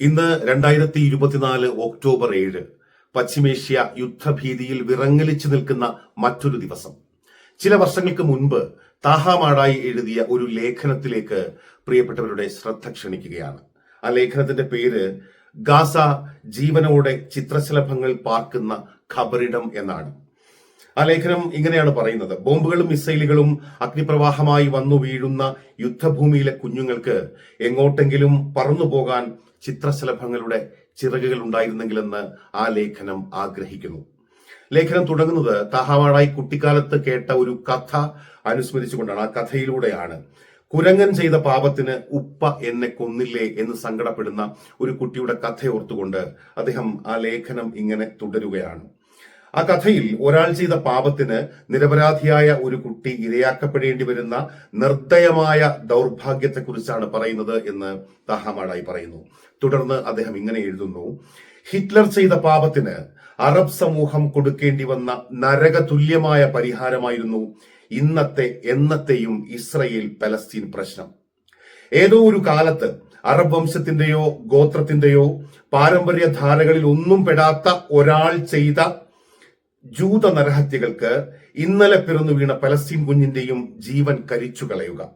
ഇന്ന് രണ്ടായിരത്തി ഇരുപത്തിനാല് ഒക്ടോബർ ഏഴ് പശ്ചിമേഷ്യ യുദ്ധഭീതിയിൽ വിറങ്ങലിച്ചു നിൽക്കുന്ന മറ്റൊരു ദിവസം. ചില വർഷങ്ങൾക്ക് മുൻപ് താഹാമാടായി എഴുതിയ ഒരു ലേഖനത്തിലേക്ക് പ്രിയപ്പെട്ടവരുടെ ശ്രദ്ധ ക്ഷണിക്കുകയാണ്. ആ ലേഖനത്തിന്റെ പേര് ഗാസ ജീവനോടെ ചിത്രശലഭങ്ങൾ പാർക്കുന്ന ഖബറിടം എന്നാണ്. ആ ലേഖനം ഇങ്ങനെയാണ് പറയുന്നത്. ബോംബുകളും മിസൈലുകളും അഗ്നിപ്രവാഹമായി വന്നു വീഴുന്ന യുദ്ധഭൂമിയിലെ കുഞ്ഞുങ്ങൾക്ക് എങ്ങോട്ടെങ്കിലും പറന്നു പോകാൻ ചിത്രശലഭങ്ങളുടെ ചിറകുകൾ ഉണ്ടായിരുന്നെങ്കിലെന്ന് ആ ലേഖനം ആഗ്രഹിക്കുന്നു. ലേഖനം തുടങ്ങുന്നത് താഹാവാഴായി കുട്ടിക്കാലത്ത് കേട്ട ഒരു കഥ അനുസ്മരിച്ചുകൊണ്ടാണ്. ആ കഥയിലൂടെയാണ്. കുരങ്ങൻ ചെയ്ത പാപത്തിന് ഉപ്പ എന്നെ കൊന്നില്ലേ എന്ന് സങ്കടപ്പെടുന്ന ഒരു കുട്ടിയുടെ കഥയോർത്തുകൊണ്ട് അദ്ദേഹം ആ ലേഖനം ഇങ്ങനെ തുടരുകയാണ്. ആ കഥയിൽ ഒരാൾ ചെയ്ത പാപത്തിന് നിരപരാധിയായ ഒരു കുട്ടി ഇരയാക്കപ്പെടേണ്ടി വരുന്ന നിർദ്ദയമായ ദൗർഭാഗ്യത്തെക്കുറിച്ചാണ് പറയുന്നത് എന്ന് താഹമാടായി പറയുന്നു. തുടർന്ന് അദ്ദേഹം ഇങ്ങനെ എഴുതുന്നു. ഹിറ്റ്ലർ ചെയ്ത പാപത്തിന് അറബ് സമൂഹം കൊടുക്കേണ്ടി വന്ന നരക തുല്യമായ പരിഹാരമായിരുന്നു ഇന്നത്തെ എന്നത്തെയും ഇസ്രയേൽ പലസ്തീൻ പ്രശ്നം. ഏതോ ഒരു കാലത്ത് അറബ് വംശത്തിന്റെയോ ഗോത്രത്തിന്റെയോ പാരമ്പര്യ ധാരകളിൽ ഒന്നും പെടാത്ത ഒരാൾ ചെയ്ത ജൂത നരഹത്യകൾക്ക് ഇന്നലെ പിറന്നു വീണ പലസ്തീൻ കുഞ്ഞിന്റെയും ജീവൻ കരിച്ചു കളയുക.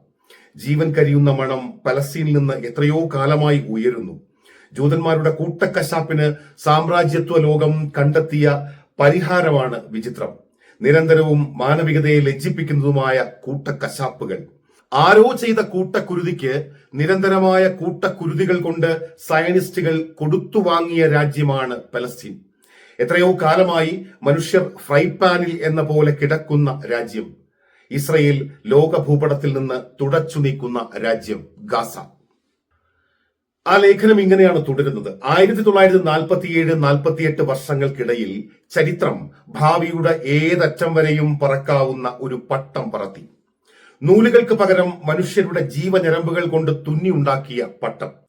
ജീവൻ കരിയുന്ന മണം പലസ്തീനിൽ നിന്ന് എത്രയോ കാലമായി ഉയരുന്നു. ജൂതന്മാരുടെ കൂട്ടക്കശാപ്പിന് സാമ്രാജ്യത്വ ലോകം കണ്ടെത്തിയ പരിഹാരമാണ് വിചിത്രം. നിരന്തരവും മാനവികതയെ ലജ്ജിപ്പിക്കുന്നതുമായ കൂട്ടക്കശാപ്പുകൾ. ആരോ ചെയ്ത കൂട്ടക്കുരുതിക്ക് നിരന്തരമായ കൂട്ടക്കുരുതികൾ കൊണ്ട് സയനിസ്റ്റുകൾ കൊടുത്തു വാങ്ങിയ രാജ്യമാണ് പലസ്തീൻ. എത്രയോ കാലമായി മനുഷ്യർ ഫ്രൈ പാനിൽ എന്ന പോലെ കിടക്കുന്ന രാജ്യം. ഇസ്രയേൽ ലോക ഭൂപടത്തിൽ നിന്ന് തുടച്ചു നീക്കുന്ന രാജ്യം ഗാസ. ആ ലേഖനം ഇങ്ങനെയാണ് തുടരുന്നത്. ആയിരത്തി തൊള്ളായിരത്തി നാൽപ്പത്തിയേഴ് നാൽപ്പത്തിയെട്ട് വർഷങ്ങൾക്കിടയിൽ ചരിത്രം ഭാവിയുടെ ഏതറ്റം വരെയും പറക്കാവുന്ന ഒരു പട്ടം പറത്തി. നൂലുകൾക്ക് പകരം മനുഷ്യരുടെ ജീവഞരമ്പുകൾ കൊണ്ട് തുന്നിയുണ്ടാക്കിയ പട്ടം.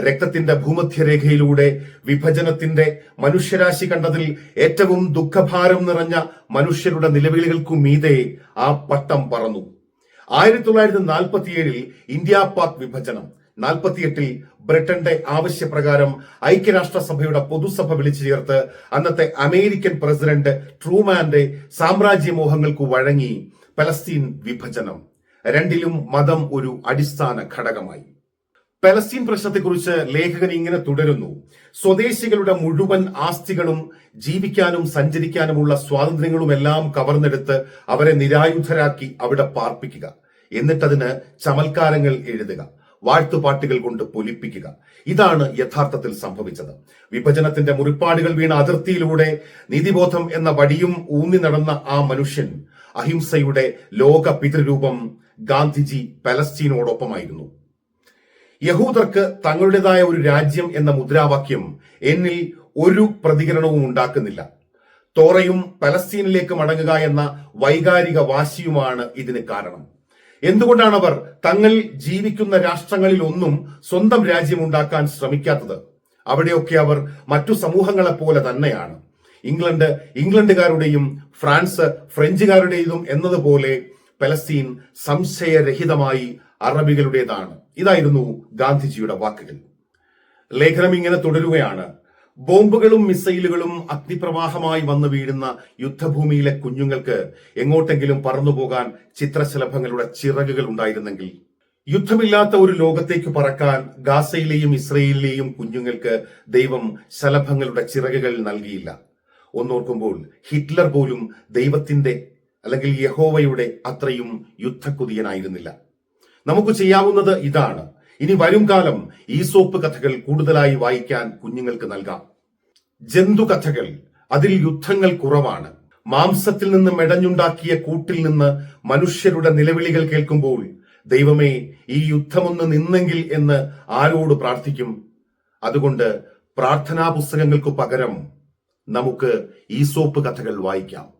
രക്തത്തിന്റെ ഭൂമധ്യരേഖയിലൂടെ വിഭജനത്തിന്റെ മനുഷ്യരാശി കണ്ടതിൽ ഏറ്റവും ദുഃഖഭാരം നിറഞ്ഞ മനുഷ്യരുടെ നിലവിളികൾക്കു മീതെ ആ പട്ടം പറന്നു. ആയിരത്തി തൊള്ളായിരത്തി നാൽപ്പത്തിയേഴിൽ ഇന്ത്യ പാക് വിഭജനം. നാൽപ്പത്തിയെട്ടിൽ ബ്രിട്ടന്റെ ആവശ്യപ്രകാരം ഐക്യരാഷ്ട്രസഭയുടെ പൊതുസഭ വിളിച്ചു ചേർത്ത് അന്നത്തെ അമേരിക്കൻ പ്രസിഡന്റ് ട്രൂമാന്റെ സാമ്രാജ്യമോഹങ്ങൾക്കു വഴങ്ങി പലസ്തീൻ വിഭജനം. രണ്ടിലും മതം ഒരു അടിസ്ഥാന ഘടകമായി. പലസ്തീൻ പ്രശ്നത്തെക്കുറിച്ച് ലേഖകൻ ഇങ്ങനെ തുടരുന്നു. സ്വദേശികളുടെ മുഴുവൻ ആസ്തികളും ജീവിക്കാനും സഞ്ചരിക്കാനുമുള്ള സ്വാതന്ത്ര്യങ്ങളുമെല്ലാം കവർന്നെടുത്ത് അവരെ നിരായുധരാക്കി അവിടെ പാർപ്പിക്കുക. എന്നിട്ടതിന് ചമൽക്കാരങ്ങൾ എഴുതുക. വാഴ്ത്തുപാട്ടുകൾ കൊണ്ട് പൊലിപ്പിക്കുക. ഇതാണ് യഥാർത്ഥത്തിൽ സംഭവിച്ചത്. വിഭജനത്തിന്റെ മുറിപ്പാടുകൾ വീണ അതിർത്തിയിലൂടെ നീതിബോധം എന്ന വടിയും ഊന്നി നടന്ന ആ മനുഷ്യൻ അഹിംസയുടെ ലോക പിതൃരൂപം ഗാന്ധിജി പലസ്തീനോടൊപ്പമായിരുന്നു. യഹൂദർക്ക് തങ്ങളുടേതായ ഒരു രാജ്യം എന്ന മുദ്രാവാക്യം എന്നിൽ ഒരു പ്രതികരണവും ഉണ്ടാക്കുന്നില്ല. തോറയും പലസ്തീനിലേക്ക് മടങ്ങുക എന്ന വൈകാരിക വാശിയുമാണ് ഇതിന് കാരണം. എന്തുകൊണ്ടാണ് അവർ തങ്ങൾ ജീവിക്കുന്ന രാഷ്ട്രങ്ങളിൽ ഒന്നും സ്വന്തം രാജ്യമുണ്ടാക്കാൻ ശ്രമിക്കാത്തത്? അവിടെയൊക്കെ അവർ മറ്റു സമൂഹങ്ങളെ പോലെ തന്നെയാണ്. ഇംഗ്ലണ്ട് ഇംഗ്ലണ്ടുകാരുടെയും ഫ്രാൻസ് ഫ്രഞ്ചുകാരുടേതും എന്നതുപോലെ പലസ്തീൻ സംശയരഹിതമായി അറബികളുടേതാണ്. ഇതായിരുന്നു ഗാന്ധിജിയുടെ വാക്കുകൾ. ലേഖനം ഇങ്ങനെ തുടരുകയാണ്. ബോംബുകളും മിസൈലുകളും അഗ്നിപ്രവാഹമായി വന്നു വീഴുന്ന യുദ്ധഭൂമിയിലെ കുഞ്ഞുങ്ങൾക്ക് എങ്ങോട്ടെങ്കിലും പറന്നുപോകാൻ ചിത്രശലഭങ്ങളുടെ ചിറകുകൾ ഉണ്ടായിരുന്നെങ്കിൽ. യുദ്ധമില്ലാത്ത ഒരു ലോകത്തേക്ക് പറക്കാൻ ഗാസയിലെയും ഇസ്രയേലിലെയും കുഞ്ഞുങ്ങൾക്ക് ദൈവം ശലഭങ്ങളുടെ ചിറകുകൾ നൽകിയില്ല. ഒന്നോർക്കുമ്പോൾ ഹിറ്റ്ലർ പോലും ദൈവത്തിന്റെ അല്ലെങ്കിൽ യഹോവയുടെ അത്രയും യുദ്ധക്കുതിയനായിരുന്നില്ല. നമുക്ക് ചെയ്യാവുന്നത് ഇതാണ്. ഇനി വരും കാലം ഈ സോപ്പ് കഥകൾ കൂടുതലായി വായിക്കാൻ കുഞ്ഞുങ്ങൾക്ക് നൽകാം. ജന്തു കഥകൾ അതിൽ യുദ്ധങ്ങൾ കുറവാണ്. മാംസത്തിൽ നിന്ന് മെടഞ്ഞുണ്ടാക്കിയ കൂട്ടിൽ നിന്ന് മനുഷ്യരുടെ നിലവിളികൾ കേൾക്കുമ്പോൾ ദൈവമേ ഈ യുദ്ധമൊന്ന് നിന്നെങ്കിൽ എന്ന് ആരോട് പ്രാർത്ഥിക്കും? അതുകൊണ്ട് പ്രാർത്ഥനാ പുസ്തകങ്ങൾക്ക് പകരം നമുക്ക് ഈ സോപ്പ് കഥകൾ വായിക്കാം.